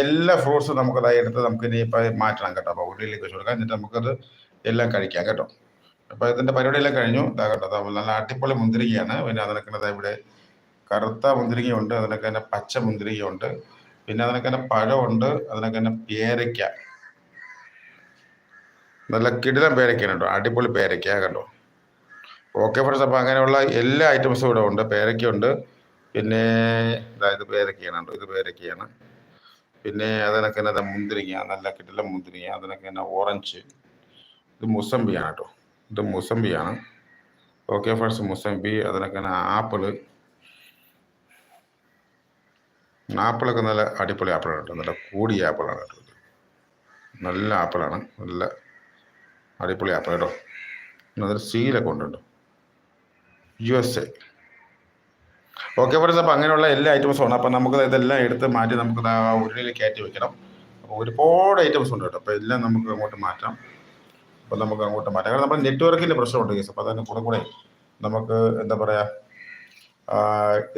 എല്ലാ ഫ്രൂട്ട്സും നമുക്കതായി എടുത്ത് നമുക്ക് ഇനി ഇപ്പം മാറ്റണം കേട്ടോ. അപ്പോൾ ഉള്ളിലേക്ക് വെച്ച് കൊടുക്കാം. എന്നിട്ട് നമുക്കത് എല്ലാം കഴിക്കാം കേട്ടോ. അപ്പോൾ ഇതിന്റെ പരിപാടിയെല്ലാം കഴിഞ്ഞു. ഇതാ കേട്ടോ. അതാ നല്ല അടിപൊളി മുന്തിരിങ്ങയാണ്. പിന്നെ അതിനൊക്കെ ഇവിടെ കറുത്ത മുന്തിരിങ്ങയുണ്ട്. അതിനൊക്കെ തന്നെ പച്ച മുന്തിരിങ്ങയുണ്ട്. പിന്നെ അതിനൊക്കെ തന്നെ പഴമുണ്ട്. അതിനൊക്കെ തന്നെ പേരയ്ക്ക. നല്ല കിടിലം പേരയ്ക്കാണ് കേട്ടോ. അടിപൊളി പേരയ്ക്ക കണ്ടോ. ഓക്കെ ഫ്രണ്ട്സ് അപ്പോൾ അങ്ങനെയുള്ള എല്ലാ ഐറ്റംസും ഇവിടെ ഉണ്ട്. പേരയ്ക്കുണ്ട് പിന്നെ ഇതായത് പേരയ്ക്കയാണ് കേട്ടോ. ഇത് പേരയ്ക്കയാണ്. പിന്നെ അതിനൊക്കെ തന്നെ മുന്തിരിങ്ങ നല്ല കിട്ടില്ല മുന്തിരിങ്ങ അതിനൊക്കെ തന്നെ ഓറഞ്ച്. ഇത് മുസമ്പിയാണ് കേട്ടോ. ഇത് മുസമ്പിയാണ്. ഓക്കെ ഫ്രണ്ട്സ് മുസമ്പി അതിനൊക്കെ തന്നെ ആപ്പിൾ. ആപ്പിളൊക്കെ നല്ല അടിപൊളി ആപ്പിളാണ് കേട്ടോ. നല്ല കൂടിയ ആപ്പിളാണ് കേട്ടോ നല്ല ആപ്പിളാണ്. നല്ല അടിപൊളി ആപ്പിൾ കേട്ടോ. അതിൽ സീലൊക്കെ ഉണ്ട് കേട്ടോ U S A. Okay friends അപ്പോൾ അങ്ങനെയുള്ള എല്ലാ ഐറ്റംസും അപ്പോൾ നമുക്ക് ഇതെല്ലാം എടുത്ത് മാറ്റി നമുക്ക് ഉരുളിയിൽ കയറ്റി വെക്കണം. അപ്പോൾ ഒരുപാട് ഐറ്റംസ് ഉണ്ട് കേട്ടോ. അപ്പോൾ എല്ലാം നമുക്ക് അങ്ങോട്ട് മാറ്റാം. അപ്പോൾ നമുക്ക് അങ്ങോട്ട് മാറ്റാം. കാരണം നമ്മുടെ നെറ്റ്വർക്കിന്റെ പ്രശ്നമുണ്ട് കേസ്. അപ്പോൾ അതിന് കൂടെ കൂടെ നമുക്ക് എന്താ പറയുക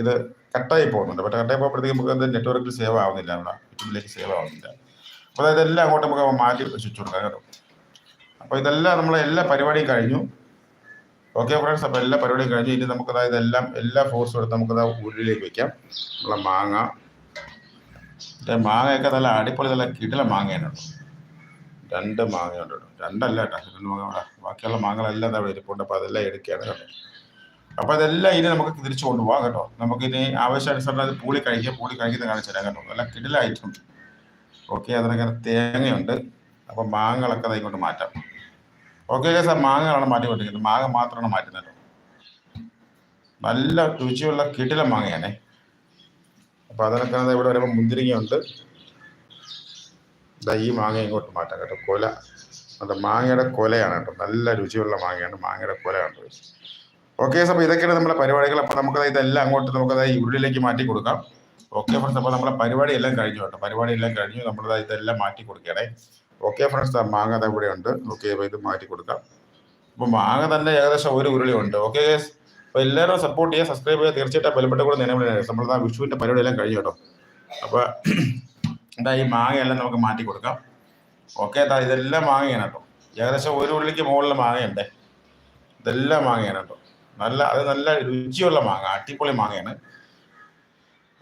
ഇത് കട്ടായി പോകുന്നുണ്ട്. പക്ഷേ കട്ടായി പോകുമ്പോഴത്തേക്ക് നമുക്ക് എന്താ നെറ്റ്വർക്കിൽ സേവ് ആവുന്നില്ല. നമ്മുടെ യൂട്യൂബിലേക്ക് സേവ് ആവുന്നില്ല. അപ്പോൾ അതായത് എല്ലാം അങ്ങോട്ട് നമുക്ക് മാറ്റി സ്വിച്ച് കൊടുക്കാം കേട്ടോ. അപ്പോൾ ഇതെല്ലാം നമ്മളെ എല്ലാ പരിപാടിയും കഴിഞ്ഞു. ഓക്കെ ഫ്രണ്ട്സ് അപ്പോൾ എല്ലാ പരിപാടിയും കഴിഞ്ഞ് ഇനി നമുക്ക് അതായത് എല്ലാം ഫോഴ്സും എടുത്ത് നമുക്ക് ഉള്ളിലേക്ക് വെക്കാം. നമ്മളെ മാങ്ങ. മാങ്ങയൊക്കെ നല്ല അടിപൊളി നല്ല കിടില മാങ്ങയാണ് രണ്ട് മാങ്ങയുണ്ട് രണ്ടല്ല കേട്ടോ രണ്ട് മാങ്ങ ബാക്കിയുള്ള മാങ്ങകളെല്ലാം അവിടെ ഇരിപ്പുണ്ട് അപ്പോൾ അതെല്ലാം എടുക്കുകയാണ് കേട്ടോ. അപ്പോൾ അതെല്ലാം ഇനി നമുക്ക് തിരിച്ചു കൊണ്ടുപോകാം കേട്ടോ. നമുക്കിനി ആവശ്യാനുസരണം അത് പൂളി കഴിക്കുക പൂളി കഴിക്കുന്നത് കാണിച്ചു തരാം കേട്ടോ. നല്ല കിടില ഐറ്റം ഓക്കെ അതിനൊക്കെ തേങ്ങയുണ്ട്. അപ്പോൾ മാങ്ങകളൊക്കെ ഇങ്ങോട്ട് മാറ്റാം. ഓക്കെ സാർ മാങ്ങകളാണ് മാറ്റി കൊണ്ടിരിക്കുന്നത് മാങ്ങ മാത്രമാണ് മാറ്റുന്നത്. നല്ല രുചിയുള്ള കിടില മാങ്ങയാണേ. അപ്പോൾ അതിനൊക്കെ ഇവിടെ വരുമ്പോൾ മുന്തിരിങ്ങയുണ്ട്. ഈ മാങ്ങ ഇങ്ങോട്ട് മാറ്റാം കേട്ടോ. കൊല. അത് മാങ്ങയുടെ കൊലയാണ് കേട്ടോ. നല്ല രുചിയുള്ള മാങ്ങയാണ്. മാങ്ങയുടെ കൊലയാണ് ഓക്കെ സാർ അപ്പോൾ ഇതൊക്കെയാണ് നമ്മുടെ പരിപാടികൾ. അപ്പോൾ നമുക്ക് ഇതെല്ലാം അങ്ങോട്ട് നമുക്ക് ഈ ഉള്ളിലേക്ക് മാറ്റി കൊടുക്കാം. ഓക്കെ ഫ്രണ്ട്സ് അപ്പോൾ നമ്മളെ പരിപാടി എല്ലാം കഴിഞ്ഞു കേട്ടോ. പരിപാടി എല്ലാം കഴിഞ്ഞു. നമ്മൾ ദാ ഇതെല്ലാം മാറ്റി കൊടുക്കണേ ഓക്കെ ഫ്രണ്ട്സ് മാങ്ങ ഇവിടെ ഉണ്ട്. ഓക്കെ ഇത് മാറ്റി കൊടുക്കാം. അപ്പോൾ മാങ്ങ തന്നെ ഏകദേശം ഒരു ഉരുളി ഉണ്ട് ഓക്കെ അപ്പോൾ എല്ലാവരും സപ്പോർട്ട് ചെയ്യുക സബ്സ്ക്രൈബ് ചെയ്യുക. തീർച്ചയായിട്ടും ബലപ്പെട്ട കൂടെ നിലവിൽ നമ്മൾ ആ വിഷുവിന്റെ പരിപാടി എല്ലാം കഴിഞ്ഞു കേട്ടോ. അപ്പോൾ എന്താ ഈ മാങ്ങയെല്ലാം നമുക്ക് മാറ്റി കൊടുക്കാം. ഓക്കെ എന്താ ഇതെല്ലാം മാങ്ങയാണ് കേട്ടോ. ഏകദേശം ഒരു ഉള്ളിക്ക് മുകളിൽ മാങ്ങയുണ്ട്. ഇതെല്ലാം മാങ്ങയാണ് കേട്ടോ. നല്ല അത് നല്ല രുചിയുള്ള മാങ്ങ അടിപൊളി മാങ്ങയാണ്.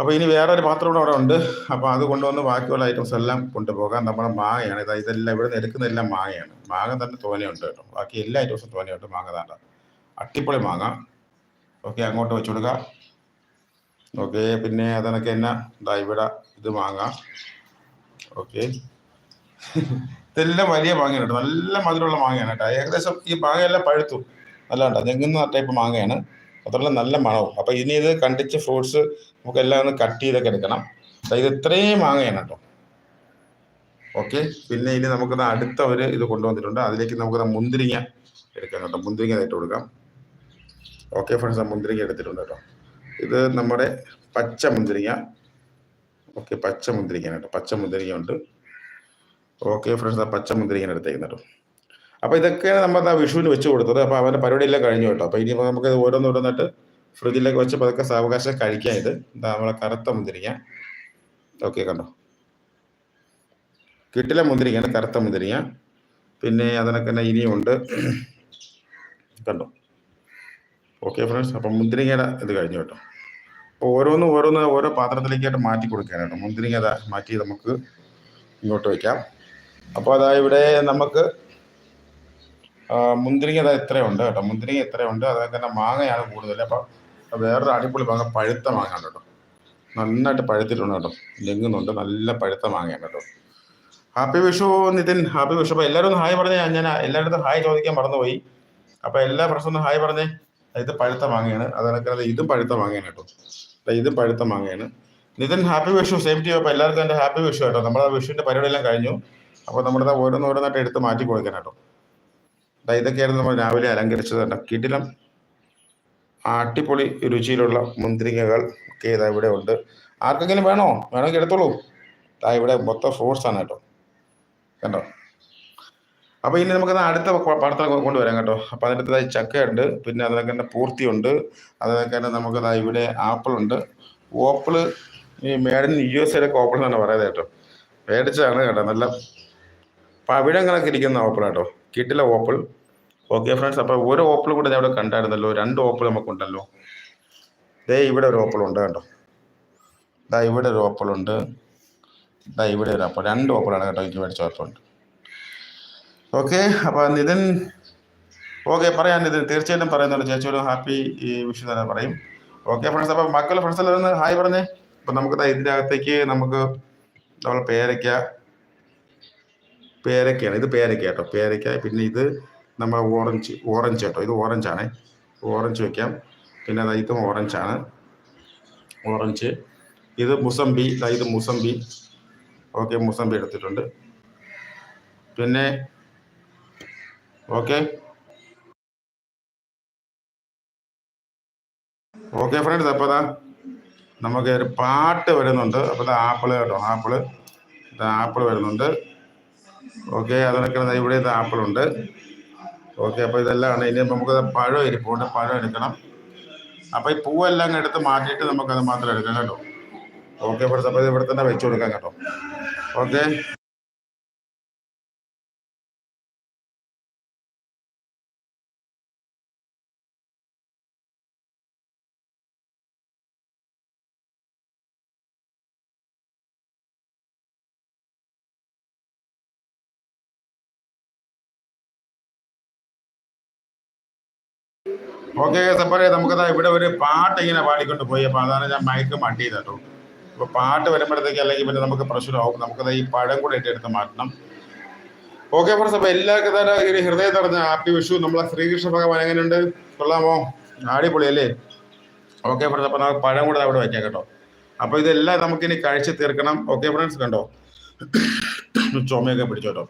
അപ്പോൾ ഇനി വേറൊരു പാത്രം കൂടെ അവിടെ ഉണ്ട്. അപ്പോൾ അത് കൊണ്ടുവന്ന് ബാക്കിയുള്ള ഐറ്റംസ് എല്ലാം കൊണ്ടുപോകാം. നമ്മുടെ മാങ്ങയാണ്. ഇതാ ഇതെല്ലാം ഇവിടെ നിന്ന് എടുക്കുന്നതെല്ലാം മാങ്ങയാണ്. മാങ്ങ തന്നെ തോനെയുണ്ട് കേട്ടോ. ബാക്കി എല്ലാ ഐറ്റംസും തോനെയുണ്ട്. മാങ്ങ താണ്ട. അട്ടിപ്പൊളി മാങ്ങ. ഓക്കെ അങ്ങോട്ട് വെച്ചു കൊടുക്കാം. ഓക്കെ പിന്നെ അതനക്ക് തന്നെ ഇതാ ഇവിടെ ഇത് മാങ്ങ. ഓക്കെ. ഇതെല്ലാം വലിയ മാങ്ങയാണ് കേട്ടോ. നല്ല മധുരമുള്ള മാങ്ങയാണ് കേട്ടോ. ഏകദേശം ഈ മാങ്ങയെല്ലാം പഴുത്തു. നല്ല കേട്ടോ ഞെങ്ങുന്ന ടൈപ്പ് മാങ്ങയാണ്. അതുപോലെ നല്ല മണവും. അപ്പോൾ ഇനി ഇത് കണ്ടിച്ച് ഫ്രൂട്ട്സ് നമുക്ക് എല്ലാം ഒന്ന് കട്ട് ചെയ്തൊക്കെ എടുക്കണം. ഇത് ഇത്രയും മാങ്ങയാണ് കേട്ടോ. ഓക്കെ പിന്നെ ഇനി നമുക്ക് അടുത്ത ഒരു ഇത് കൊണ്ടുവന്നിട്ടുണ്ട്. അതിലേക്ക് നമുക്ക് മുന്തിരിങ്ങ എടുക്കാം കേട്ടോ. മുന്തിരിങ്ങ ഇട്ട് കൊടുക്കാം. ഓക്കെ ഫ്രണ്ട്സ് മുന്തിരിങ്ങ എടുത്തിട്ടുണ്ട് കേട്ടോ. ഇത് നമ്മുടെ പച്ച മുന്തിരിങ്ങ. ഓക്കെ പച്ച മുന്തിരിങ്ങ കേട്ടോ. പച്ച മുന്തിരിങ്ങ ഉണ്ട്. ഓക്കെ ഫ്രണ്ട്സ് ആ പച്ച മുന്തിരിങ്ങ എടുത്തേക്കുന്നു കേട്ടോ. അപ്പോൾ ഇതൊക്കെയാണ് നമ്മൾ ആ വിഷുവിന് വെച്ച് കൊടുത്തത്. അപ്പോൾ അവന്റെ പരിപാടിയെല്ലാം കഴിഞ്ഞു കേട്ടോ. അപ്പോൾ ഇനി നമുക്ക് ഓരോന്ന് ഓരോന്നോരോന്നിട്ട് ഫ്രിഡ്ജിലേക്ക് വെച്ച് പതുക്കെ സാവകാശം കഴിക്കാം ഇത്. നമ്മളെ കറുത്ത മുന്തിരിങ്ങ. ഓക്കെ കണ്ടോ? കിട്ടില മുന്തിരിങ്ങയാണ് കറുത്ത മുന്തിരിങ്ങ. പിന്നെ അതിനൊക്കെ തന്നെ ഇനിയുണ്ട് കണ്ടോ? Okay friends. അപ്പം മുന്തിരിങ്ങയുടെ ഇത് കഴിഞ്ഞു കേട്ടോ. അപ്പോൾ ഓരോന്നും ഓരോന്ന് ഓരോ പാത്രത്തിലേക്കായിട്ട് മാറ്റി കൊടുക്കാനാണ് മുന്തിരിങ്ങ മാറ്റി നമുക്ക് ഇങ്ങോട്ട് വയ്ക്കാം അപ്പോൾ അതാ ഇവിടെ നമുക്ക് മുന്തിരിങ്ങ അതാ എത്രയുണ്ട് കേട്ടോ? മുന്തിരിങ്ങ എത്രയുണ്ട്? അതായത് തന്നെ മാങ്ങയാണ് കൂടുതൽ. അപ്പം വേറൊരു അടിപൊളി മാങ്ങ പഴുത്ത മാങ്ങയാണ് കേട്ടോ. നന്നായിട്ട് പഴുത്തിട്ടുണ്ട് കേട്ടോ. ലെങ്ങുന്നുണ്ട്. നല്ല പഴുത്ത മാങ്ങയാണ് കേട്ടോ. ഹാപ്പി വിഷു നിതിൻ. ഹാപ്പി വിഷു. അപ്പോൾ എല്ലാവരും ഹായ് പറഞ്ഞേ. ഞാൻ എല്ലായിടത്തും ഹായ് ചോദിക്കാൻ മറന്നുപോയി. അപ്പോൾ എല്ലാ പ്രശ്നവും ഹായ് പറഞ്ഞേ. ഇത് പഴുത്ത മാങ്ങയാണ്. അതൊക്കെ ഇതും പഴുത്ത മാങ്ങയാണ് കേട്ടോ. ഇതും പഴുത്ത മാങ്ങയാണ്. Nithin happy Vishu. Same to അപ്പോൾ എല്ലാവർക്കും എന്റെ ഹാപ്പി വിഷു കേട്ടോ. നമ്മുടെ വിഷുവിന്റെ പരിപാടിയെല്ലാം കഴിഞ്ഞു. അപ്പോൾ നമ്മുടെ ഓരോന്നോരോന്നായിട്ട് എടുത്ത് മാറ്റി കൊടുക്കാനായിട്ടോ കേട്ടോ. ഇതൊക്കെയായിരുന്നു നമ്മൾ രാവിലെ അലങ്കരിച്ചത് കിടിലം അടിപൊളി രുചിയിലുള്ള മുന്തിരിങ്ങകൾ ഒക്കെ ഇതാ ഇവിടെ ഉണ്ട്. ആർക്കെങ്കിലും വേണോ? വേണമെങ്കിൽ എടുത്തോളൂ. ഇതാ ഇവിടെ മൊത്തം ഫ്രൂട്ട്സ് ആണ് കേട്ടോ. കണ്ടോ? അപ്പോൾ ഇനി നമുക്ക് അടുത്ത പാടത്തിൽ കൊണ്ടുവരാം കേട്ടോ. അപ്പോൾ അതിന്റെ അടുത്തതായി ചക്കയുണ്ട് പിന്നെ അതിനൊക്കെ തന്നെ പൂർത്തിയുണ്ട്. അതിനൊക്കെ തന്നെ നമുക്ക് ദാ ഇവിടെ ആപ്പിളുണ്ട് ഓപ്പിൾ ഈ മേഡൻ യു എസ് എയിലൊക്കെ ഓപ്പിൾ എന്നാണ് പറയുന്നത് കേട്ടോ. മേടിച്ചതാണ് കേട്ടോ. നല്ല പവിഴം കണക്ക് ഇരിക്കുന്ന ഓപ്പിൾ കേട്ടോ. കിട്ടില്ല ഓപ്പിൾ. ഓക്കെ ഫ്രണ്ട്സ് അപ്പോൾ ഒരു ഓപ്പിൾ കൂടെ ഞാൻ ഇവിടെ കണ്ടായിരുന്നല്ലോ. രണ്ട് ഓപ്പിൾ നമുക്കുണ്ടല്ലോ ദേ ഇവിടെ ഒരു ഓപ്പിൾ ഉണ്ട് കേട്ടോ. ദാ ഇവിടെ ഒരു ഓപ്പിൾ ഉണ്ട്. ദാ ഇവിടെ ഒരു ഓപ്പിൾ രണ്ട് ഓപ്പിളാണ് കേട്ടോ എനിക്ക് മേടിച്ച ഓപ്പിളുണ്ട് ഓക്കെ അപ്പോൾ നിതിൻ ഓക്കെ പറയാം നിതിൻ. തീർച്ചയായിട്ടും പറയുന്നുണ്ട് ചേച്ചിയോട് ഹാപ്പി ഈ വിഷു തന്നെ പറയും. ഓക്കെ ഫ്രണ്ട്സ് അപ്പോൾ മക്കളെ ഫ്രണ്ട്സ് എല്ലാം ഹായ് പറഞ്ഞേ. അപ്പോൾ നമുക്ക് ഇതിന്റെ അകത്തേക്ക് നമുക്ക് നമ്മൾ പേരയ്ക്ക. പേരയ്ക്കയാണ് ഇത് പേരക്ക കേട്ടോ. പേരക്ക പിന്നെ ഇത് നമ്മൾ ഓറഞ്ച് ഓറഞ്ച് കേട്ടോ. ഇത് ഓറഞ്ചാണ്. ഓറഞ്ച് വെക്കാം. പിന്നെ ദാ ഇതും ഓറഞ്ചാണ്. ഓറഞ്ച്. ഇത് മുസംബി ഇത് മുസമ്പി. ഓക്കെ മുസംബി എടുത്തിട്ടുണ്ട്. പിന്നെ ഓക്കെ. ഓക്കെ ഫ്രണ്ട്സ് അപ്പോൾ അതാ നമുക്ക് ഒരു പാട്ട് വരുന്നുണ്ട്. അപ്പോൾ ഇത് ആപ്പിൾ കേട്ടോ ആപ്പിൾ. ആപ്പിൾ വരുന്നുണ്ട്. ഓക്കെ അതിനൊക്കെ ദാ ഇവിടെ ആപ്പിളുണ്ട്. ഓക്കെ അപ്പോൾ ഇതെല്ലാമാണ്. ഇനി നമുക്ക് പഴം ഇരിപ്പുണ്ട്. പഴം എടുക്കണം. അപ്പോൾ ഈ പൂവെല്ലാം എടുത്ത് മാറ്റിയിട്ട് നമുക്കത് മാത്രം എടുക്കാം കേട്ടോ. ഓക്കെ ഇവിടുത്തെ അപ്പോൾ ഇവിടെ തന്നെ വെച്ച് കൊടുക്കാം കേട്ടോ. ഓക്കെ. ഓക്കെ സപ്പറേ നമുക്കതാ ഇവിടെ ഒരു പാട്ട് ഇങ്ങനെ പാടിക്കൊണ്ട് പോയി. അപ്പോൾ അതാണ് ഞാൻ മയക്ക് മട്ടി കേട്ടോ അപ്പോൾ പാട്ട് വരുമ്പോഴത്തേക്ക് അല്ലെങ്കിൽ പിന്നെ നമുക്ക് പ്രശ്നമാവും. നമുക്കത് ഈ പഴം കൂടെ ഇട്ടെടുത്ത് മാറ്റണം. ഓക്കെ അപ്പോൾ എല്ലാവർക്കും തന്നെ ഈ ഹൃദയം നിറഞ്ഞ ഹാപ്പി വിഷു. നമ്മളെ ശ്രീകൃഷ്ണ ഭഗവാൻ എങ്ങനെയുണ്ട്? കൊള്ളാമോ? അടിപൊളി അല്ലേ? ഓക്കെ ഫ്രണ്ട്സ് അപ്പോൾ നമുക്ക് പഴം കൂടെ അവിടെ വയ്ക്കാം കേട്ടോ. അപ്പോൾ ഇതെല്ലാം നമുക്കിനി കഴിച്ച് തീർക്കണം. ഓക്കെ ഫ്രണ്ട്സ് കണ്ടോ? ചുമയൊക്കെ പിടിച്ചോട്ടോ.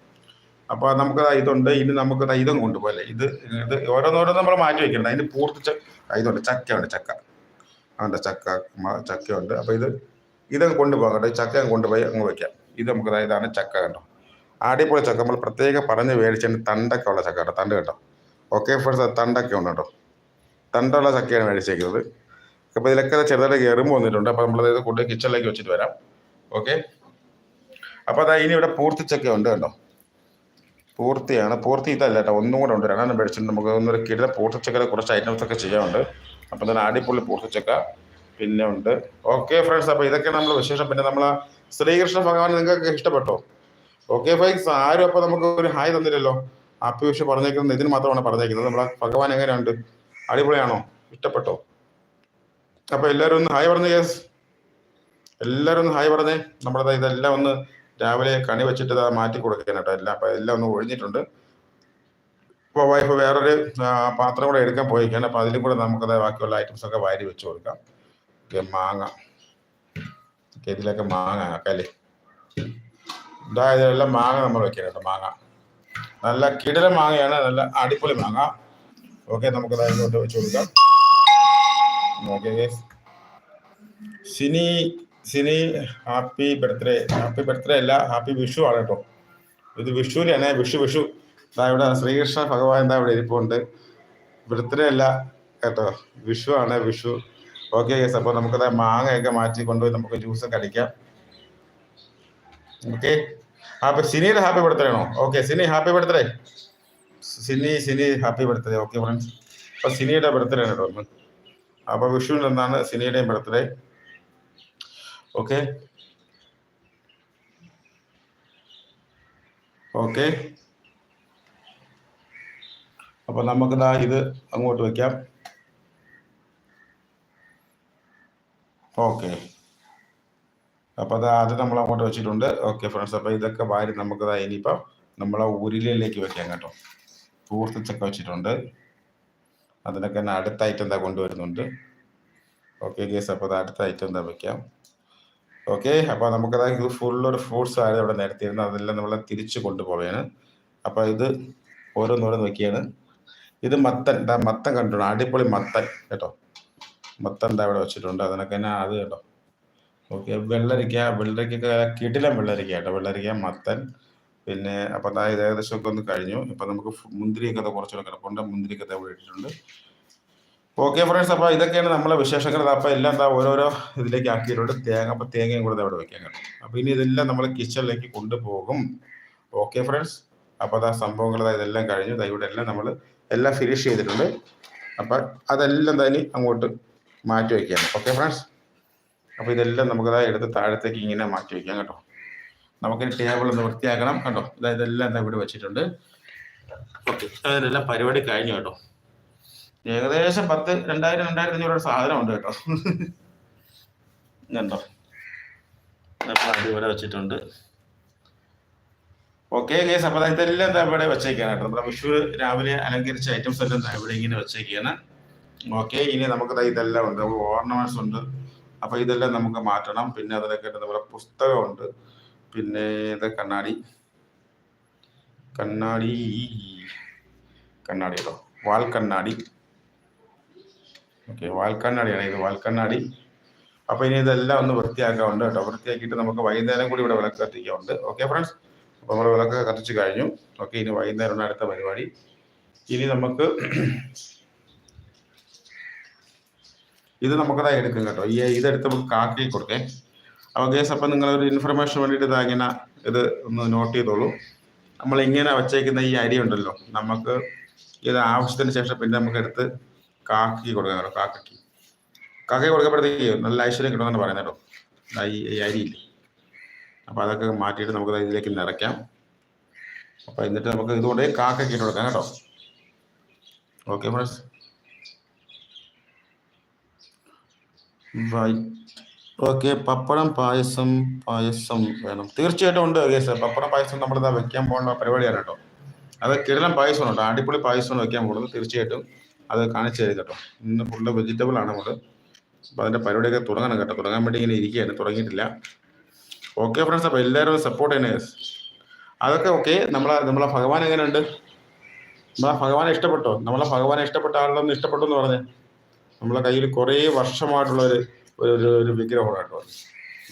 അപ്പോൾ നമുക്ക് ഇതുണ്ട്. ഇനി നമുക്ക് ഇതും കൊണ്ടുപോകല്ലേ ഇത് ഇത് ഓരോന്നോരോന്ന് നമ്മൾ മാറ്റി വെക്കണം അതിന് പൂർത്തി ഇതുണ്ട്. ചക്കയുണ്ട് ചക്ക. അതുണ്ട് ചക്ക ചക്കയുണ്ട്. അപ്പോൾ ഇത് ഇതങ്ങ് കൊണ്ടുപോകട്ടെ ചക്ക കൊണ്ടുപോയി അങ്ങ് വെക്കാം. ഇത് നമുക്ക് ഇതാണ് ചക്ക കണ്ടോ? അടിപൊളി ചക്ക. നമ്മൾ പ്രത്യേകം പറഞ്ഞ് മേടിച്ചിട്ട് തണ്ടൊക്കെ ഉള്ള ചക്ക കേട്ടോ. തണ്ട് കേട്ടോ. ഓക്കെ ഫ്രണ്ട്സ് തണ്ടൊക്കെ ഉണ്ട് കേട്ടോ. തണ്ടുള്ള ചക്കയാണ് മേടിച്ചേക്കുന്നത്. അപ്പോൾ ഇതിലൊക്കെ ചെറുതായിട്ട് എറുമ്പ് വന്നിട്ടുണ്ട്. അപ്പോൾ നമ്മളത് കൊണ്ട് കിച്ചണിലേക്ക് വെച്ചിട്ട് വരാം. ഓക്കെ അപ്പോൾ അതാ ഇനി ഇവിടെ പൂർത്തിച്ചക്ക ഉണ്ട് കേട്ടോ. പൂർത്തിയാണ്. പൂർത്തി ഇതല്ല കേട്ടോ. ഒന്നും കൂടെ ഉണ്ട്. രണ്ടെണ്ണം മേടിച്ചിട്ട് നമുക്ക് ഒന്നൊരു കിട പൂർത്തിച്ചക്കയുടെ കുറച്ച് ഐറ്റംസ് ഒക്കെ ചെയ്യാനുണ്ട്. അപ്പം തന്നെ അടിപൊളി പൂർത്തിച്ചക്ക പിന്നെ ഉണ്ട്. ഓക്കെ ഫ്രണ്ട്സ് അപ്പോൾ ഇതൊക്കെ നമ്മൾ വിശേഷം. പിന്നെ നമ്മൾ ശ്രീകൃഷ്ണ ഭഗവാൻ നിങ്ങൾക്ക് ഇഷ്ടപ്പെട്ടോ? ഓക്കെ ഫ്രൈസ് ആരും അപ്പോൾ നമുക്ക് ഒരു ഹായ് തന്നില്ലല്ലോ. ആപ്പി വിഷയം പറഞ്ഞേക്കുന്നത് ഇതിന് മാത്രമാണ് പറഞ്ഞേക്കുന്നത്. നമ്മളെ ഭഗവാൻ എങ്ങനെയുണ്ട്? അടിപൊളിയാണോ? ഇഷ്ടപ്പെട്ടോ? അപ്പോൾ എല്ലാവരും ഒന്ന് ഹായ് പറഞ്ഞേ യെസ് എല്ലാവരും ഒന്ന് ഹായ് പറഞ്ഞേ. നമ്മുടെ ഇതെല്ലാം ഒന്ന് രാവിലെ കണി വെച്ചിട്ട് അത് മാറ്റി കൊടുക്കാൻ കേട്ടോ. എല്ലാം അപ്പം എല്ലാം ഒന്ന് ഒഴിഞ്ഞിട്ടുണ്ട്. ഇപ്പോൾ വൈഫ് വേറൊരു പാത്രം കൂടെ എടുക്കാൻ പോയിക്കാണ് അപ്പോൾ അതിലും കൂടെ നമുക്കത് ബാക്കിയുള്ള ഐറ്റംസ് ഒക്കെ വാരി വെച്ച് കൊടുക്കാം. മാങ്ങ. ഇതിലൊക്കെ മാങ്ങ കലി ഇതാ ഇതിലെല്ലാം മാങ്ങ നമ്മൾ വെക്കാം കേട്ടോ മാങ്ങ. നല്ല കിടല മാങ്ങയാണ് നല്ല അടിപൊളി മാങ്ങ. ഓക്കെ നമുക്കത് അതിലോട്ട് വെച്ച് കൊടുക്കാം. Okay Sini Sini happy birthday. Happy birthday അല്ല ഹാപ്പി വിഷു ആണ് കേട്ടോ. ഇത് വിഷുവിനാണ് വിഷു വിഷു. എന്താ ഇവിടെ ശ്രീകൃഷ്ണ ഭഗവാൻ എന്താ ഇവിടെ ഇരിപ്പുണ്ട്. ബർത്ത്ഡേ അല്ല കേട്ടോ വിഷു ആണ് വിഷു. ഓക്കെ യെസ് അപ്പോൾ നമുക്കത് മാങ്ങയൊക്കെ മാറ്റി കൊണ്ടുപോയി നമുക്ക് ജ്യൂസ് കടിക്കാം ഓക്കെ ഹാപ്പി സിനിയുടെ ഹാപ്പി ബർത്ത്ഡേ ആണോ? Okay Sini happy birthday. Sini Sini happy birthday. Okay friends അപ്പോൾ സിനിയുടെ ബർത്ത്ഡേ ആണ് കേട്ടോ അപ്പൊ അപ്പോൾ വിഷുവിന് എന്നാണ് സിനിയുടെയും ബർത്ത്ഡേ? ഓക്കെ അപ്പൊ നമുക്ക് ദാ ഇത് അങ്ങോട്ട് വെക്കാം. ഓക്കെ അപ്പൊ അത് അത് നമ്മൾ അങ്ങോട്ട് വെച്ചിട്ടുണ്ട്. ഓക്കെ ഫ്രണ്ട്സ് അപ്പൊ ഇതൊക്കെ വാരി നമുക്ക് ദാ ഇനിയിപ്പം നമ്മളെ ഉരുളിയിലേക്ക് വെക്കാം കേട്ടോ. പൂർത്തിച്ചൊക്കെ വെച്ചിട്ടുണ്ട്. അതിനൊക്കെ തന്നെ അടുത്ത ഐറ്റം എന്താ കൊണ്ടുവരുന്നുണ്ട്. ഓക്കെ ഗേസ് അപ്പോൾ അത് അടുത്ത ഐറ്റം എന്താ വെക്കാം. ഓക്കെ അപ്പോൾ ഫുൾ ഒരു ഫ്രൂട്ട്സ് ആയത് ഇവിടെ നിരത്തിയിരുന്നത്. അതെല്ലാം നമ്മൾ തിരിച്ചു കൊണ്ടുപോവുകയാണ്. അപ്പോൾ ഇത് ഓരോന്നോരോന്ന് നോക്കിയാണ്. ഇത് മത്തൻ ഇതാ മത്തൻ കണ്ടിട്ടുണ്ട്. അടിപൊളി മത്തൻ കേട്ടോ. മത്തൻ ഇതാ ഇവിടെ വെച്ചിട്ടുണ്ട്. അതിനൊക്കെ തന്നെ അത് കേട്ടോ. ഓക്കെ വെള്ളരിക്ക വെള്ളരിക്ക കിടിലം വെള്ളരിക്ക കേട്ടോ. വെള്ളരിക്ക മത്തൻ പിന്നെ അപ്പം അതായത് ഇത് ഏകദേശം ഒക്കെ ഒന്ന് കഴിഞ്ഞു. ഇപ്പം നമുക്ക് മുന്തിരി കഥ കുറച്ചുകൂടെ കിടപ്പുണ്ട്. മുന്തിരിയൊക്കെ ഇവിടെ ഇട്ടിട്ടുണ്ട്. ഓക്കെ ഫ്രണ്ട്സ് അപ്പോൾ ഇതൊക്കെയാണ് നമ്മളെ വിശേഷങ്ങൾ. അപ്പോൾ എല്ലാം എന്താ ഓരോരോ ഇതിലേക്ക് ആക്കിയിട്ടുണ്ട്. തേങ്ങ അപ്പോൾ തേങ്ങയും കൂടെ അവിടെ വെക്കാൻ കേട്ടോ അപ്പോൾ ഇനി ഇതെല്ലാം നമ്മൾ കിച്ചണിലേക്ക് കൊണ്ടുപോകും. ഓക്കെ ഫ്രണ്ട്സ് അപ്പോൾ അതാ സംഭവങ്ങൾ ഇതെല്ലാം കഴിഞ്ഞു. ഇവിടെ എല്ലാം നമ്മൾ എല്ലാം ഫിനിഷ് ചെയ്തിട്ടുണ്ട്. അപ്പോൾ അതെല്ലാം തന്നെ അങ്ങോട്ട് മാറ്റി വെക്കാം ഓക്കെ ഫ്രണ്ട്സ് അപ്പോൾ ഇതെല്ലാം നമുക്കതാ എടുത്ത് താഴത്തേക്ക് ഇങ്ങനെ മാറ്റി വയ്ക്കാം കേട്ടോ. നമുക്കിനി ടേബിൾ ഒന്ന് വൃത്തിയാക്കണം കേട്ടോ ഇതാ ഇതെല്ലാം ഇവിടെ വെച്ചിട്ടുണ്ട്. ഓക്കെ അതിനെല്ലാം പരിപാടി കഴിഞ്ഞു കേട്ടോ. ഏകദേശം പത്ത് രണ്ടായിരം രണ്ടായിരത്തി അഞ്ഞൂറ് സാധനം ഉണ്ട് കേട്ടോ. കണ്ടോ അപ്പോൾ അത് ഇവിടെ വെച്ചിട്ടുണ്ട്. ഓക്കെ കേസ് അപ്പോൾ ഇതെല്ലാം എന്താ ഇവിടെ വെച്ചേക്കാണ് കേട്ടോ. നമ്മുടെ വിഷു രാവിലെ അലങ്കരിച്ച ഐറ്റംസ് എല്ലാം ഇവിടെ ഇങ്ങനെ വെച്ചേക്കാണ്. ഓക്കെ ഇനി നമുക്ക് ഇതെല്ലാം ഉണ്ട്. ഓർണമെന്റ്സ് ഉണ്ട്. അപ്പോൾ ഇതെല്ലാം നമുക്ക് മാറ്റണം. പിന്നെ അതിലൊക്കെ നമ്മുടെ പുസ്തകമുണ്ട്. പിന്നെ ഇത് കണ്ണാടി. കണ്ണാടി. കണ്ണാടി കേട്ടോ. വാൽ കണ്ണാടി ഓക്കെ വാൽക്കണ്ണാടിയാണ് ഇത് വാൽക്കണ്ണാടി. അപ്പോൾ ഇനി ഇതെല്ലാം ഒന്ന് വൃത്തിയാക്കാറുണ്ട് കേട്ടോ. വൃത്തിയാക്കിയിട്ട് നമുക്ക് വൈകുന്നേരം കൂടി ഇവിടെ വിളക്ക് കത്തിക്കാറുണ്ട് ഓക്കെ ഫ്രണ്ട്സ് അപ്പോൾ നമ്മൾ വിളക്ക് കത്തിച്ച് കഴിഞ്ഞു. ഓക്കെ ഇനി വൈകുന്നേരമാണ് അടുത്ത പരിപാടി. ഇനി നമുക്ക് ഇത് നമുക്കതായി എടുക്കും കേട്ടോ. ഈ ഇതെടുത്ത് നമുക്ക് കാക്കി കൊടുക്കേ. അപ്പോൾ ഗേസ് അപ്പം നിങ്ങളൊരു ഇൻഫർമേഷൻ വേണ്ടിയിട്ട് ഇതാ ഇത് ഒന്ന് നോട്ട് ചെയ്തോളൂ. നമ്മൾ ഇങ്ങനെ വച്ചേക്കുന്ന ഈ അരി ഉണ്ടല്ലോ നമുക്ക് ഇത് ആവശ്യത്തിന് ശേഷം പിന്നെ നമുക്ക് എടുത്ത് കാക്കി കൊടുക്കാൻ കാക്കി കാക്കയ്ക്ക്. കൊടുക്കപ്പെടുത്തേക്ക് നല്ല ഐശ്വര്യം കിട്ടുമെന്നാണ് പറയുന്നത് കേട്ടോ. ഈ അരിയില്ലേ അപ്പോൾ അതൊക്കെ മാറ്റിയിട്ട് നമുക്ക് ഇതിലേക്ക് നിറയ്ക്കാം. അപ്പോൾ എന്നിട്ട് നമുക്ക് ഇതുകൊണ്ട് കാക്കയ്ക്ക് ഇട്ട് കൊടുക്കാം കേട്ടോ. Okay friends okay pappadam payasam payasam വേണം. തീർച്ചയായിട്ടും ഉണ്ട് കേസ് പപ്പടം പായസം നമ്മളിതാ വെക്കാൻ പോകുന്ന പരിപാടിയാണ് കേട്ടോ. അത് കിടലം പായസമാണ് കേട്ടോ. അടിപൊളി പായസമാണ് വെക്കാൻ പോകുന്നത് തീർച്ചയായിട്ടും. അത് കാണിച്ചു തരും കേട്ടോ. ഇന്ന് ഫുള്ള് വെജിറ്റബിൾ ആണ് നമ്മൾ അപ്പോൾ അതിന്റെ പരിപാടിയൊക്കെ തുടങ്ങണം കേട്ടോ. തുടങ്ങാൻ വേണ്ടി ഇങ്ങനെ ഇരിക്കുകയാണ്. തുടങ്ങിയിട്ടില്ല. ഓക്കെ ഫ്രണ്ട്സ് അപ്പോൾ എല്ലാവരും സപ്പോർട്ട് ചെയ്യണേ. അതൊക്കെ ഓക്കെ നമ്മളെ നമ്മളെ ഭഗവാൻ എങ്ങനെയുണ്ട്? നമ്മളെ ഭഗവാനെ ഇഷ്ടപ്പെട്ടോ? നമ്മളെ ഭഗവാനെ ഇഷ്ടപ്പെട്ട ആളൊന്നും ഇഷ്ടപ്പെട്ടു എന്ന് പറഞ്ഞേ നമ്മളെ കയ്യിൽ കുറേ വർഷമായിട്ടുള്ള ഒരു ഒരു ഒരു- വിഗ്രഹമാണ് കേട്ടോ.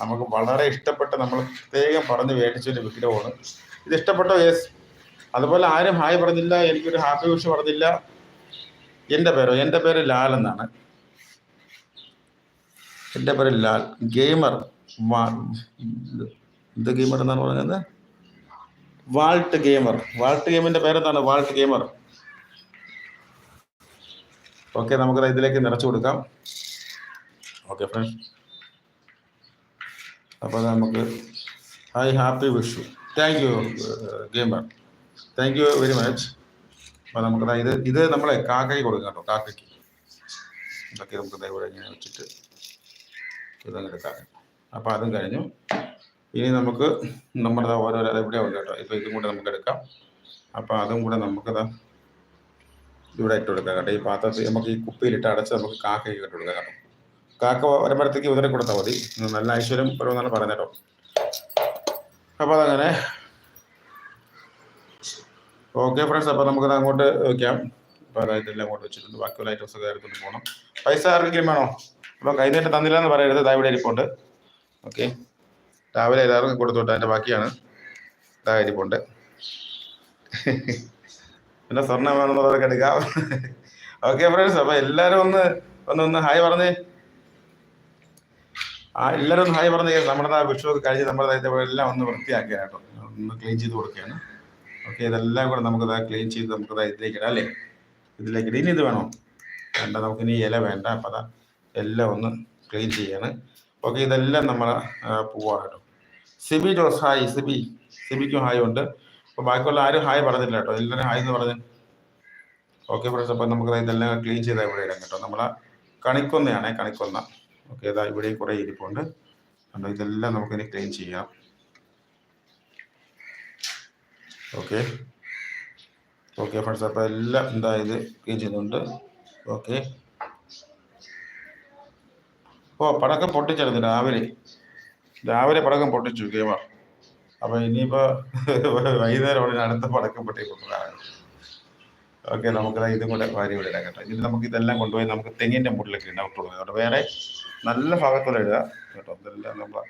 നമുക്ക് വളരെ ഇഷ്ടപ്പെട്ട നമ്മൾ പ്രത്യേകം പറഞ്ഞ് മേടിച്ച ഒരു വിഗ്രഹമാണ്. ഇത് ഇഷ്ടപ്പെട്ടോ യെസ് അതുപോലെ ആരും ഹായ് പറഞ്ഞില്ല. എനിക്കൊരു ഹാപ്പി വിഷ് പറഞ്ഞില്ല. എന്റെ പേരോ? എന്റെ പേര് ലാൽ എന്നാണ്. എന്റെ പേര് ലാൽ. ഗെയിമർ. എന്ത് ഗെയിമർ എന്നാണ് പറയുന്നത് വാൾട്ട് ഗെയിമർ. വാൾട്ട് ഗെയിമിന്റെ പേരെന്താണ്? Walt gamer. ഓക്കെ നമുക്ക് ഇതിലേക്ക് നിറച്ചു കൊടുക്കാം. ഓക്കെ ഫ്രണ്ട്സ് അപ്പോൾ നമുക്ക് hi happy Vishu. Thank you gamer. Thank you very much. അപ്പോൾ നമുക്ക് ഇത് ഇത് നമ്മളെ കാക്കയ്ക്ക് കൊടുക്കാം കേട്ടോ കാക്കയ്ക്ക്. ഇതൊക്കെ നമുക്ക് ഇതേപോലെ ഇങ്ങനെ വെച്ചിട്ട് ഇതങ്ങ് അപ്പൊ അതും കഴിഞ്ഞു. ഇനി നമുക്ക് നമ്മുടെ ഓരോരോ ഇവിടെ ഉണ്ട് കേട്ടോ. ഇപ്പോൾ ഇതും കൂടെ നമുക്ക് എടുക്കാം. അപ്പോൾ അതും കൂടെ നമുക്ക് ദാ ഇവിടെ ഇട്ട് കൊടുക്കാം കേട്ടോ. ഈ പാത്രത്തിൽ നമുക്ക് ഈ കുപ്പിയിലിട്ട് അടച്ച് നമുക്ക് കാക്കയ്ക്ക് ഇട്ട് കൊടുക്കാം കേട്ടോ. കാക്ക വരുമ്പോഴത്തേക്ക് ഉദരം കൊടുത്താൽ മതി. നല്ല ഐശ്വര്യം ഓരോന്നാണ് പറഞ്ഞത് കേട്ടോ. അപ്പോൾ അതങ്ങനെ ഓക്കെ ഫ്രണ്ട്സ് അപ്പോൾ നമുക്ക് അങ്ങോട്ട് വയ്ക്കാം അപ്പോൾ അതായത് എല്ലാം അങ്ങോട്ട് വെച്ചിട്ടുണ്ട്. ബാക്കിയുള്ള ഐറ്റംസ് ഒക്കെ എടുത്തിട്ട് പോകണം പൈസ ആർക്കെങ്കിലും വേണോ? അപ്പോൾ കൈനീട്ട് തന്നില്ല എന്ന് പറയരുത്. ദാ ഇവിടെ ഇരിപ്പുണ്ട്. ഓക്കെ രാവിലെ എല്ലാവർക്കും കൊടുത്തോട്ടെ അതിന്റെ ബാക്കിയാണ്. ഇതാ ഇരിപ്പുണ്ട്. പിന്നെ സ്വർണം വേണമെന്നുള്ളവർക്ക് എടുക്കാം. ഓക്കെ ഫ്രണ്ട്സ് അപ്പോൾ എല്ലാവരും ഒന്ന് ഒന്ന് ഒന്ന് ഹായ് പറഞ്ഞേ. ആ എല്ലാവരും ഒന്ന് ഹായ് പറഞ്ഞേ. നമ്മുടെ ആ വിഷു ഒക്കെ കഴിഞ്ഞ് നമ്മുടെ എല്ലാം ഒന്ന് വൃത്തിയാക്കിയാട്ടോ ഒന്ന് ക്ലീൻ ചെയ്ത് കൊടുക്കുകയാണ്. ഓക്കെ ഇതെല്ലാം കൂടെ നമുക്ക് ക്ലീൻ ചെയ്ത് നമുക്ക് ഇതിലേക്ക് ഇടാം അല്ലേ? ഇതിലേക്ക് ഇടീൻ ഇത് വേണോ? വേണ്ട നമുക്ക് ഇനി ഇല വേണ്ട. അപ്പം അതാ എല്ലാം ഒന്ന് ക്ലീൻ ചെയ്യാണ്. ഓക്കെ ഇതെല്ലാം നമ്മൾ പോവാണ് കേട്ടോ. സിബി ജോസ് ഹായ് സിബി. സിബിക്കും ഹായ് ഉണ്ട്. അപ്പോൾ ബാക്കിയുള്ള ആരും ഹായ് പറഞ്ഞില്ല കേട്ടോ. എല്ലാവരും ഹായ് എന്ന് പറഞ്ഞു. ഓക്കെ ഫ്രണ്ട്സ് അപ്പം നമുക്ക് ഇതെല്ലാം ക്ലീൻ ചെയ്താൽ ഇവിടെ ഇടാം കേട്ടോ. നമ്മളെ കണിക്കൊന്നയാണേ കണിക്കൊന്ന. ഓക്കെ ഇതാ ഇവിടെ കുറേ ഇരിപ്പുണ്ട്. ഇതെല്ലാം നമുക്കിനി ക്ലീൻ ചെയ്യാം. ഓക്കെ ഓക്കെ ഫ്രണ്ട്സ് അപ്പോൾ എല്ലാം എന്താ ഇത്? ക്ലീൻ ചെയ്യുന്നുണ്ട്. ഓക്കെ ഓ പടക്കം പൊട്ടിച്ചെടുത്തു രാവിലെ. രാവിലെ പടക്കം പൊട്ടിച്ചു ഗെയിമർ. അപ്പോൾ ഇനിയിപ്പോൾ വൈകുന്നേരം അടുത്ത പടക്കം പൊട്ടി കൊണ്ടുപോകാൻ ഓക്കെ നമുക്ക് ഇതും കൂടെ വാരി ഇവിടെ ഇടാം കേട്ടോ. ഇനി നമുക്ക് ഇതെല്ലാം കൊണ്ടുപോയി നമുക്ക് തെങ്ങിന്റെ മുകളിലേക്ക് ഇടാം. വേറെ നല്ല ഭാഗത്തോടെ ഇടുക. കേട്ടോ ഇതെല്ലാം നമ്മൾ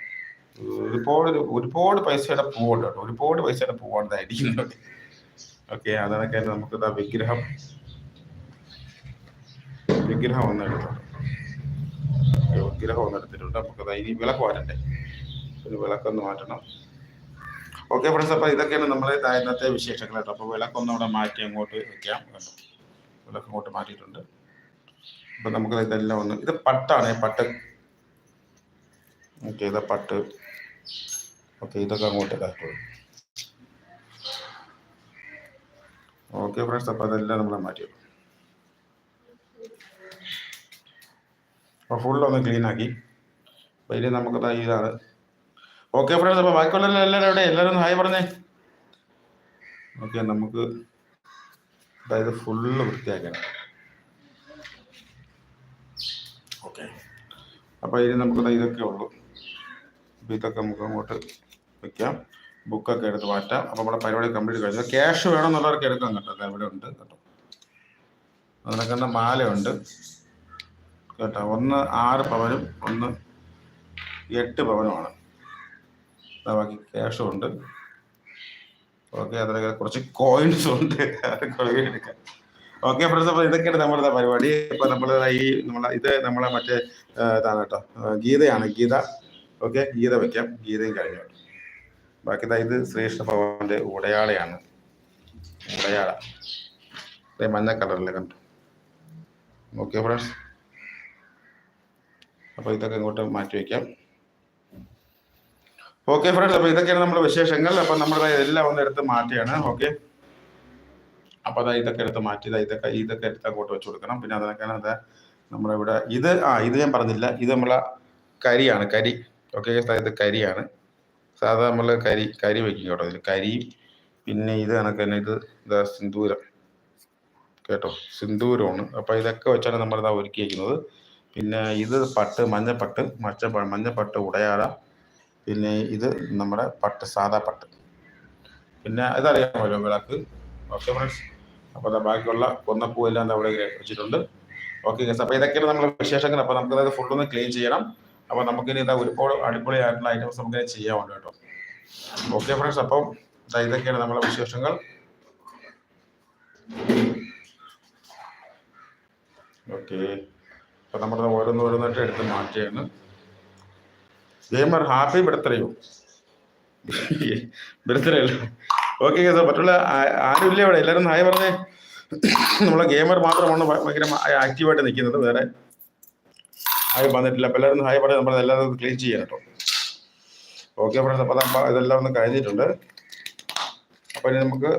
ഒരുപാട് ഒരുപാട് പൈസയുടെ പൂവുണ്ട് ഒരുപാട് പൈസയുടെ പൂവാണ് അടിക്കുന്നുണ്ട് ഓക്കെ അതൊക്കെ നമുക്ക് വിഗ്രഹം. വിഗ്രഹം ഒന്ന് എടുത്തിട്ടുണ്ട്. വിഗ്രഹം ഒന്ന് എടുത്തിട്ടുണ്ട്. നമുക്ക് ഇനി വിളക്ക് മാറ്റണ്ടേ ഒരു വിളക്കൊന്ന് മാറ്റണം ഓക്കെ ഫ്രണ്ട്സ് അപ്പോൾ ഇതൊക്കെയാണ് നമ്മുടെ ഇന്നത്തെ വിശേഷങ്ങൾ കേട്ടോ. അപ്പോൾ വിളക്കൊന്നും അവിടെ മാറ്റി അങ്ങോട്ട് വെക്കാം. കേട്ടോ വിളക്ക് അങ്ങോട്ട് മാറ്റിയിട്ടുണ്ട്. അപ്പം നമുക്ക് ഇതെല്ലാം ഒന്ന് ഇത് പട്ടാണ് പട്ട്. ഓക്കെ ഇതാ പട്ട്. ഓക്കെ ഇതൊക്കെ അങ്ങോട്ട് ഇതാക്കുള്ളൂ ഓക്കെ ഫ്രണ്ട്സ് അപ്പോൾ അതെല്ലാം നമ്മൾ മാറ്റി അപ്പോൾ ഫുള്ളൊന്ന് ക്ലീൻ ആക്കി. അപ്പോൾ ഇനി നമുക്ക് ഇതാണ്. ഓക്കെ ഫ്രണ്ട്സ് അപ്പോൾ ബാക്കിയുള്ള എല്ലാവരും എവിടെ എല്ലാവരും ഹായ് പറഞ്ഞേ. ഓക്കെ നമുക്ക് അതായത് ഫുള്ള് വൃത്തിയാക്കണം. ഓക്കെ. അപ്പോൾ ഇനി നമുക്ക് ഇതൊക്കെ ഉള്ളൂ. ഇതൊക്കെ നമുക്ക് അങ്ങോട്ട് വെക്കാം. ബുക്കൊക്കെ എടുത്ത് മാറ്റാം. അപ്പോൾ നമ്മുടെ പരിപാടി കംപ്ലീറ്റ് കഴിഞ്ഞു. ക്യാഷ് വേണമെന്നുള്ളവർക്ക് എടുക്കാം കേട്ടോ. അത് ഇവിടെ ഉണ്ട് കേട്ടോ. അതിനൊക്കെ തന്നെ മാലയുണ്ട്. കേട്ടോ. ഒന്ന് ആറ് പവനും ഒന്ന് എട്ട് പവനുമാണ്. ബാക്കി ക്യാഷും ഉണ്ട്. ഓക്കെ അതിനൊക്കെ കുറച്ച് കോയിൻസ് ഉണ്ട്. അതൊക്കെ എടുക്കാം. ഓക്കെ ഫ്രണ്ട്സ് അപ്പോൾ ഇതൊക്കെയാണ് നമ്മളുടെ പരിപാടി. ഇപ്പോൾ നമ്മൾ ഈ നമ്മളെ ഇത് നമ്മളെ മറ്റേ ഇതാണ് കേട്ടോ. ഗീതയാണ്. ഗീത. ഓക്കെ ഗീത വെക്കാം. ഗീതയും കഴിഞ്ഞു. ബാക്കി ഇത് ശ്രീകൃഷ്ണ ഭഗവാന്റെ ഉടയാളയാണ്. ഉടയാള. മഞ്ഞ കളറിൽ കണ്ടു. ഓക്കെ ഫ്രണ്ട്സ് അപ്പൊ ഇതൊക്കെ ഇങ്ങോട്ട് മാറ്റി വെക്കാം. ഓക്കെ ഫ്രണ്ട്സ് അപ്പൊ ഇതൊക്കെയാണ് നമ്മുടെ വിശേഷങ്ങൾ. അപ്പൊ നമ്മൾ എല്ലാം ഒന്ന് എടുത്ത് മാറ്റിയാണ്. ഓക്കെ. അപ്പോൾ അതാ ഇതൊക്കെ എടുത്ത് മാറ്റി ഇതൊക്കെ ഇതൊക്കെ എടുത്ത് അങ്ങോട്ട് വെച്ച് കൊടുക്കണം. പിന്നെ അതൊക്കെയാണ് അതാ നമ്മളിവിടെ ഇത് ആ ഇത് ഞാൻ പറഞ്ഞില്ല. ഇത് നമ്മളെ കരിയാണ് കരി. ഓക്കെ ഇത് കരിയാണ്. സാധാ നമ്മൾ കരി കരി വെക്കും കേട്ടോ ഇതിൽ കരിയും പിന്നെ ഇത് കണക്ക് തന്നെ ഇത് ഇതാ സിന്ദൂരം. കേട്ടോ? സിന്ദൂരമാണ്. അപ്പോൾ ഇതൊക്കെ വെച്ചാണ് നമ്മൾ ഇതാ ഒരുക്കിയിരിക്കുന്നത് പിന്നെ ഇത് പട്ട് മഞ്ഞപ്പട്ട് മച്ച മഞ്ഞപ്പട്ട് ഉടയാട. പിന്നെ ഇത് നമ്മുടെ പട്ട് സാദാ പട്ട്. പിന്നെ ഇതറിയാമല്ലോ വിളക്ക്? ഓക്കെ ഫ്രണ്ട്സ് അപ്പോൾ ബാക്കിയുള്ള കൊന്നപ്പൂ എല്ലാം അവിടെ വെച്ചിട്ടുണ്ട്. ഓക്കെ അപ്പോൾ ഇതൊക്കെയാണ് നമ്മൾ വിശേഷങ്ങൾ. അപ്പോൾ നമുക്ക് അതായത് ഫുള്ളൊന്ന് ക്ലീൻ ചെയ്യണം. അപ്പോൾ നമുക്കിനി ഇതാ ഒരുപാട് അടിപൊളിയായിട്ടുള്ള ഐറ്റംസ് നമുക്ക് ചെയ്യാറുണ്ട് കേട്ടോ. ഓക്കെ ഫ്രണ്ട്സ് അപ്പം ഇതൊക്കെയാണ് നമ്മളെ വിശേഷങ്ങൾ. ഓക്കെ അപ്പൊ നമ്മൾ ഓരോന്ന് ഓരോന്നായിട്ട് എടുത്ത് മാറ്റിയാണ്. ഗെയിമർ ഹാപ്പി ബർത്ത്ഡേയോ? ബർത്ത്ഡേ അല്ല? ഓക്കെ സാർ മറ്റുള്ള ആരുമില്ല ഇവിടെ? എല്ലാവരും നായ പറഞ്ഞേ. നമ്മളെ ഗെയിമർ മാത്രമാണ് ഭയങ്കര ആക്റ്റീവായിട്ട് നിൽക്കുന്നത്. വേറെ ഹായ് വന്നിട്ടില്ല അപ്പോൾ എല്ലാവരും ഹായ് പറയാൻ നമ്മൾ എല്ലാവരും ക്ലീൻ ചെയ്യാം കേട്ടോ. ഓക്കെ ഫ്രണ്ട്സ് അപ്പോൾ ഇതെല്ലാം ഒന്ന് കഴിഞ്ഞിട്ടുണ്ട്. അപ്പോൾ ഇനി നമുക്ക്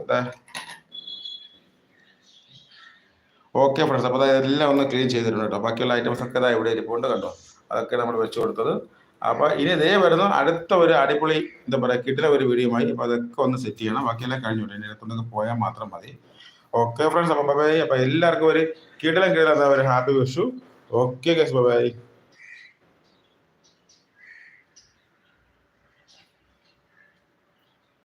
ഓക്കെ ഫ്രണ്ട്സ് അപ്പോൾ ഇതെല്ലാം ഒന്ന് ക്ലീൻ ചെയ്തിട്ടുണ്ട് കേട്ടോ. ബാക്കിയുള്ള ഐറ്റംസ് ഒക്കെ ഇതാ ഇവിടെ ഇരിപ്പുണ്ട് കണ്ടോ? അതൊക്കെ നമ്മൾ വെച്ച് കൊടുത്തത്. അപ്പോൾ ഇനി ഇതേ വരുന്നു അടുത്ത ഒരു അടിപൊളി എന്താ പറയുക കിട്ടില ഒരു വീഡിയോമായി അപ്പോൾ അതൊക്കെ ഒന്ന് സെറ്റ് ചെയ്യണം. ബാക്കിയെല്ലാം കഴിഞ്ഞു ഇനി അടുത്തൊന്നൊക്കെ പോയാൽ മാത്രം മതി. ഓക്കെ ഫ്രണ്ട്സ് അപ്പം അപ്പോൾ എല്ലാവർക്കും ഒരു കിടലം കിടലം ഒരു happy Vishu okay guys bye